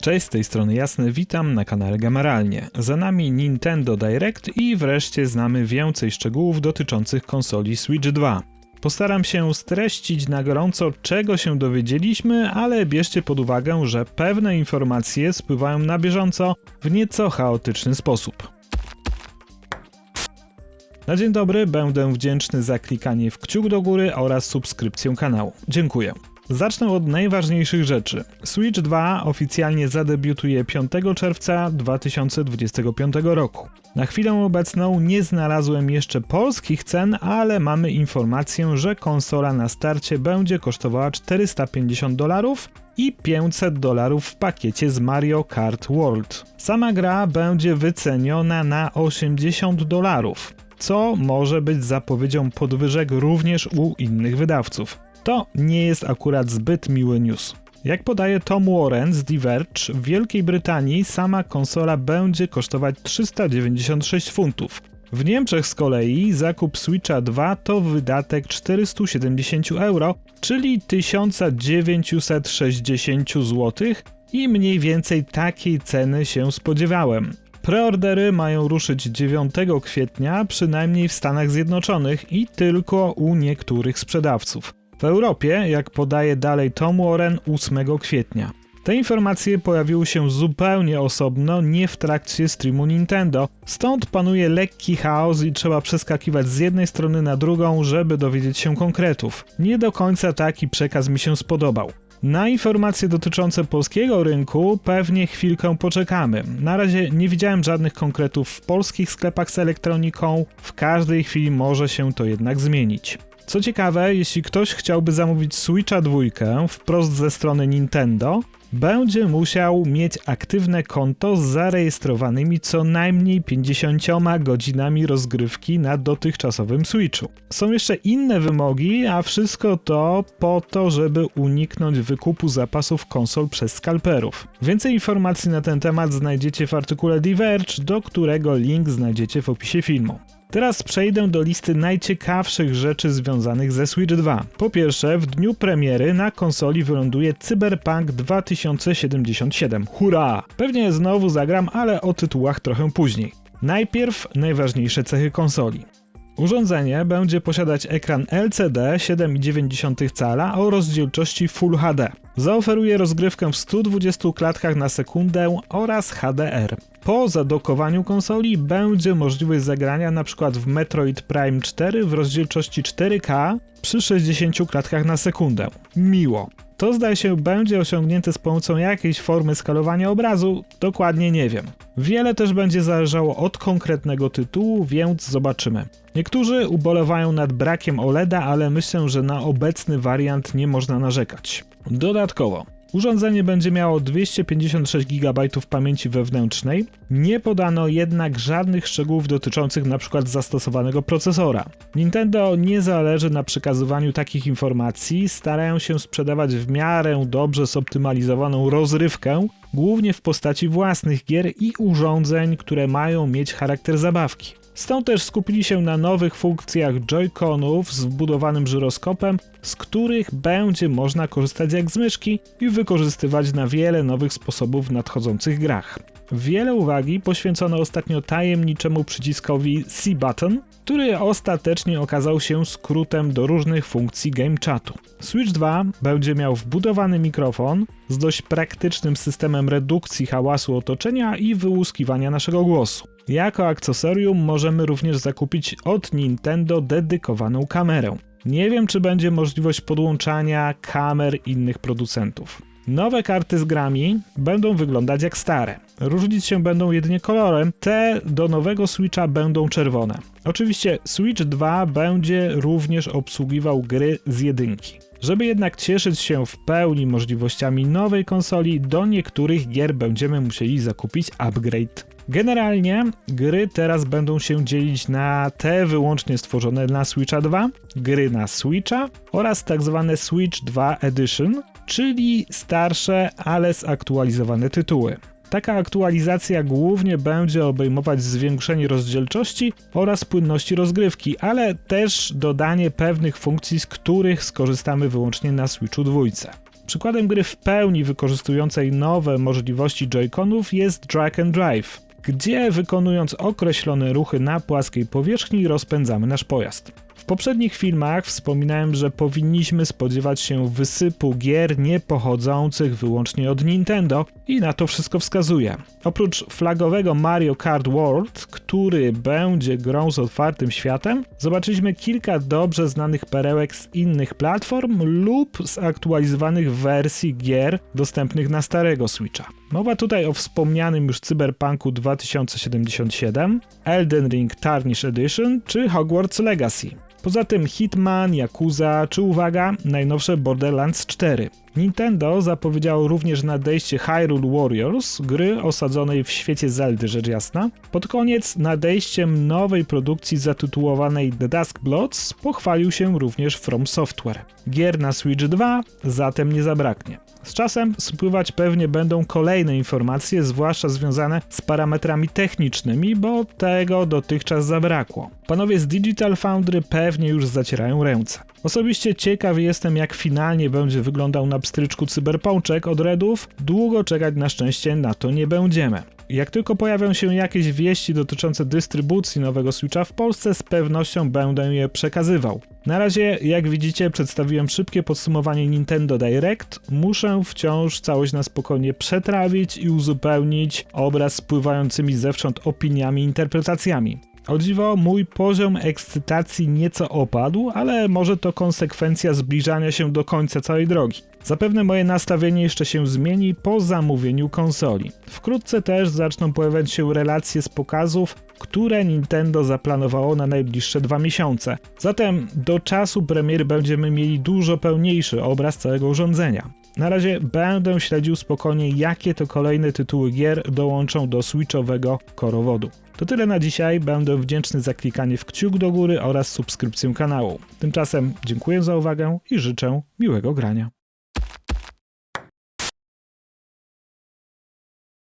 Cześć, z tej strony Jasny, witam na kanale Gameralnie. Za nami Nintendo Direct i wreszcie znamy więcej szczegółów dotyczących konsoli Switch 2. Postaram się streścić na gorąco, czego się dowiedzieliśmy, ale bierzcie pod uwagę, że pewne informacje spływają na bieżąco w nieco chaotyczny sposób. Na dzień dobry będę wdzięczny za klikanie w kciuk do góry oraz subskrypcję kanału. Dziękuję. Zacznę od najważniejszych rzeczy. Switch 2 oficjalnie zadebiutuje 5 czerwca 2025 roku. Na chwilę obecną nie znalazłem jeszcze polskich cen, ale mamy informację, że konsola na starcie będzie kosztowała 450 dolarów i 500 dolarów w pakiecie z Mario Kart World. Sama gra będzie wyceniona na 80 dolarów, co może być zapowiedzią podwyżek również u innych wydawców. To nie jest akurat zbyt miły news. Jak podaje Tom Warren z The Verge, w Wielkiej Brytanii sama konsola będzie kosztować 396 funtów. W Niemczech z kolei zakup Switcha 2 to wydatek 470 euro, czyli 1960 zł i mniej więcej takiej ceny się spodziewałem. Preordery mają ruszyć 9 kwietnia, przynajmniej w Stanach Zjednoczonych i tylko u niektórych sprzedawców. W Europie, jak podaje dalej Tom Warren, 8 kwietnia. Te informacje pojawiły się zupełnie osobno, nie w trakcie streamu Nintendo, stąd panuje lekki chaos i trzeba przeskakiwać z jednej strony na drugą, żeby dowiedzieć się konkretów. Nie do końca taki przekaz mi się spodobał. Na informacje dotyczące polskiego rynku pewnie chwilkę poczekamy. Na razie nie widziałem żadnych konkretów w polskich sklepach z elektroniką, w każdej chwili może się to jednak zmienić. Co ciekawe, jeśli ktoś chciałby zamówić Switcha 2 wprost ze strony Nintendo, będzie musiał mieć aktywne konto z zarejestrowanymi co najmniej 50 godzinami rozgrywki na dotychczasowym Switchu. Są jeszcze inne wymogi, a wszystko to po to, żeby uniknąć wykupu zapasów konsol przez skalperów. Więcej informacji na ten temat znajdziecie w artykule Diverge, do którego link znajdziecie w opisie filmu. Teraz przejdę do listy najciekawszych rzeczy związanych ze Switch 2. Po pierwsze, w dniu premiery na konsoli wyląduje Cyberpunk 2077. Hurra! Pewnie znowu zagram, ale o tytułach trochę później. Najpierw najważniejsze cechy konsoli. Urządzenie będzie posiadać ekran LCD 7,9 cala o rozdzielczości Full HD. Zaoferuje rozgrywkę w 120 klatkach na sekundę oraz HDR. Po zadokowaniu konsoli będzie możliwość zagrania np. w Metroid Prime 4 w rozdzielczości 4K przy 60 klatkach na sekundę. Miło. To zdaje się będzie osiągnięte z pomocą jakiejś formy skalowania obrazu, dokładnie nie wiem. Wiele też będzie zależało od konkretnego tytułu, więc zobaczymy. Niektórzy ubolewają nad brakiem OLEDa, ale myślę, że na obecny wariant nie można narzekać. Dodatkowo, Urządzenie będzie miało 256 GB pamięci wewnętrznej, nie podano jednak żadnych szczegółów dotyczących np. zastosowanego procesora. Nintendo nie zależy na przekazywaniu takich informacji, starają się sprzedawać w miarę dobrze zoptymalizowaną rozrywkę, głównie w postaci własnych gier i urządzeń, które mają mieć charakter zabawki. Stąd też skupili się na nowych funkcjach Joy-Conów z wbudowanym żyroskopem, z których będzie można korzystać jak z myszki i wykorzystywać na wiele nowych sposobów w nadchodzących grach. Wiele uwagi poświęcono ostatnio tajemniczemu przyciskowi C-Button, który ostatecznie okazał się skrótem do różnych funkcji game chatu. Switch 2 będzie miał wbudowany mikrofon z dość praktycznym systemem redukcji hałasu otoczenia i wyłuskiwania naszego głosu. Jako akcesorium możemy również zakupić od Nintendo dedykowaną kamerę. Nie wiem, czy będzie możliwość podłączania kamer innych producentów. Nowe karty z grami będą wyglądać jak stare. Różnić się będą jedynie kolorem. Te do nowego Switcha będą czerwone. Oczywiście Switch 2 będzie również obsługiwał gry z jedynki. Żeby jednak cieszyć się w pełni możliwościami nowej konsoli, do niektórych gier będziemy musieli zakupić upgrade. Generalnie gry teraz będą się dzielić na te wyłącznie stworzone na Switcha 2, gry na Switcha oraz tak zwane Switch 2 Edition, czyli starsze, ale zaktualizowane tytuły. Taka aktualizacja głównie będzie obejmować zwiększenie rozdzielczości oraz płynności rozgrywki, ale też dodanie pewnych funkcji, z których skorzystamy wyłącznie na Switchu 2. Przykładem gry w pełni wykorzystującej nowe możliwości Joy-Conów jest Drag and Drive, gdzie wykonując określone ruchy na płaskiej powierzchni rozpędzamy nasz pojazd. W poprzednich filmach wspominałem, że powinniśmy spodziewać się wysypu gier nie pochodzących wyłącznie od Nintendo i na to wszystko wskazuje. Oprócz flagowego Mario Kart World, który będzie grą z otwartym światem, zobaczyliśmy kilka dobrze znanych perełek z innych platform lub z aktualizowanych wersji gier dostępnych na starego Switcha. Mowa tutaj o wspomnianym już Cyberpunku 2077, Elden Ring Tarnish Edition czy Hogwarts Legacy. Poza tym Hitman, Yakuza czy uwaga, najnowsze Borderlands 4. Nintendo zapowiedziało również nadejście Hyrule Warriors, gry osadzonej w świecie Zeldy rzecz jasna. Pod koniec nadejściem nowej produkcji zatytułowanej The Dusk Bloods pochwalił się również From Software. Gier na Switch 2 zatem nie zabraknie. Z czasem spływać pewnie będą kolejne informacje, zwłaszcza związane z parametrami technicznymi, bo tego dotychczas zabrakło. Panowie z Digital Foundry pewnie już zacierają ręce. Osobiście ciekaw jestem, jak finalnie będzie wyglądał na pstryczku cyberpączek od Redów. Długo czekać na szczęście na to nie będziemy. Jak tylko pojawią się jakieś wieści dotyczące dystrybucji nowego Switcha w Polsce, z pewnością będę je przekazywał. Na razie, jak widzicie, przedstawiłem szybkie podsumowanie Nintendo Direct. Muszę wciąż całość na spokojnie przetrawić i uzupełnić obraz spływającymi zewsząd opiniami i interpretacjami. O dziwo, mój poziom ekscytacji nieco opadł, ale może to konsekwencja zbliżania się do końca całej drogi. Zapewne moje nastawienie jeszcze się zmieni po zamówieniu konsoli. Wkrótce też zaczną pojawiać się relacje z pokazów, które Nintendo zaplanowało na najbliższe dwa miesiące. Zatem do czasu premiery będziemy mieli dużo pełniejszy obraz całego urządzenia. Na razie będę śledził spokojnie, jakie to kolejne tytuły gier dołączą do switchowego korowodu. To tyle na dzisiaj. Będę wdzięczny za klikanie w kciuk do góry oraz subskrypcję kanału. Tymczasem dziękuję za uwagę i życzę miłego grania.